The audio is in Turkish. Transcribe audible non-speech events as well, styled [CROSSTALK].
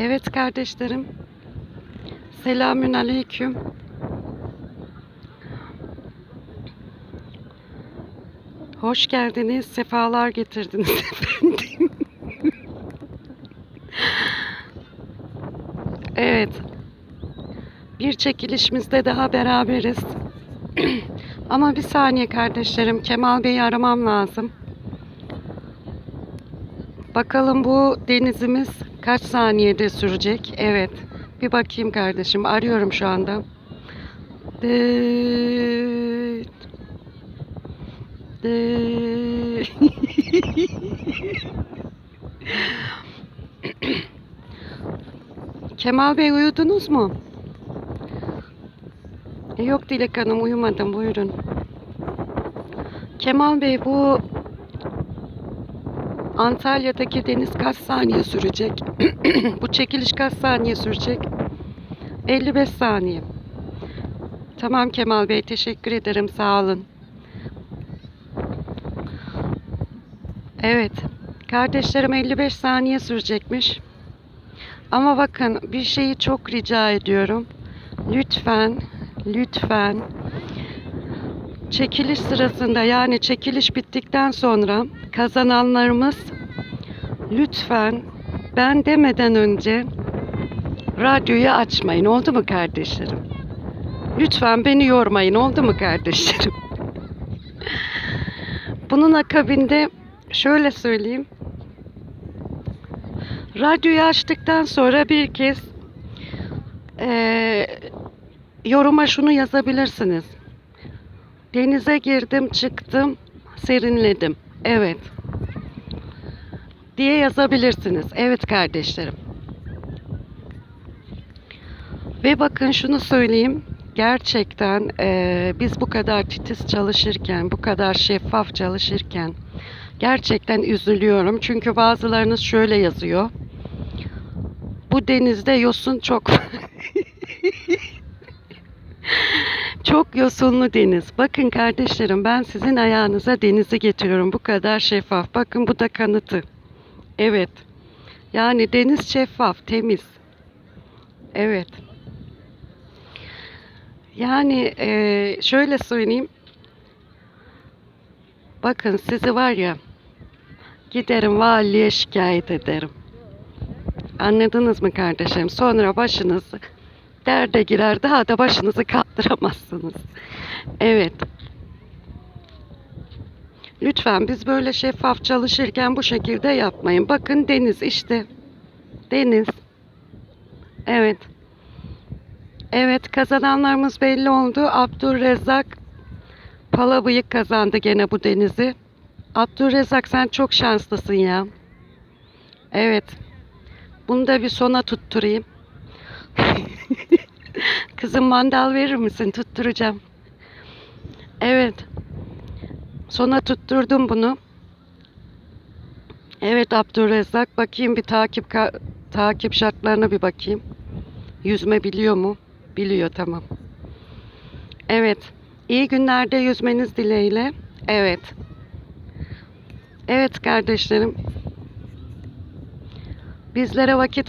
Evet kardeşlerim. Selamün aleyküm. Hoş geldiniz, sefalar getirdiniz [LAUGHS] efendim. evet. Bir çekilişimizde daha beraberiz. [CLEARS THROAT] Ama bir saniye kardeşlerim, Kemal Bey'i aramam lazım. Bakalım bu denizimiz kaç saniyede sürecek? Evet. Bir bakayım kardeşim. Arıyorum şu anda. Dıt. [LAUGHS] Kemal Bey uyudunuz mu? E, Yok Dilek Hanım uyumadım buyurun. Kemal Bey bu Antalya'daki deniz kaç saniye sürecek? [CLEARS THROAT] Bu çekiliş kaç saniye sürecek? 55 saniye. Tamam Kemal Bey teşekkür ederim sağ olun. Evet. Kardeşlerim 55 saniye sürecekmiş. Ama bakın bir şeyi çok rica ediyorum. Lütfen, lütfen çekiliş sırasında yani çekiliş bittikten sonra kazananlarımız lütfen ben demeden önce radyoyu açmayın oldu mu kardeşlerim? Lütfen beni yormayın oldu mu kardeşlerim? [LAUGHS] Bunun akabinde şöyle söyleyeyim. Radyoyu açtıktan sonra bir kez eee, yoruma şunu yazabilirsiniz. Denize girdim, çıktım, serinledim. Evet. Diye yazabilirsiniz. Evet kardeşlerim. Ve bakın şunu söyleyeyim. Gerçekten eee, biz bu kadar titiz çalışırken, bu kadar şeffaf çalışırken gerçekten üzülüyorum. Çünkü bazılarınız şöyle yazıyor. Bu denizde yosun çok. [LAUGHS] Çok yosunlu deniz. Bakın kardeşlerim ben sizin ayağınıza denizi getiriyorum. Bu kadar şeffaf. Bakın bu da kanıtı. Evet. Yani deniz şeffaf, temiz. Evet. Yani eee, şöyle söyleyeyim. Bakın sizi var ya giderim valiliğe şikayet ederim. Anladınız mı kardeşim? Sonra başınız derde girer daha da başınızı kaldıramazsınız. Evet. Lütfen biz böyle şeffaf çalışırken bu şekilde yapmayın. Bakın deniz işte. Deniz. Evet. Evet kazananlarımız belli oldu. Abdurrezzak Palabıyık kazandı gene bu denizi. Abdurrezzak sen çok şanslısın ya. Evet. Bunu da bir sona tutturayım. [LAUGHS] Kızım mandal verir misin? Tutturacağım. Evet. Sona tutturdum bunu. Evet Abdurrezzak. Bakayım bir takip takip şartlarına bir bakayım. Yüzme biliyor mu? Biliyor tamam. Evet. İyi günlerde yüzmeniz dileğiyle. Evet. Evet kardeşlerim. Bizlere vakit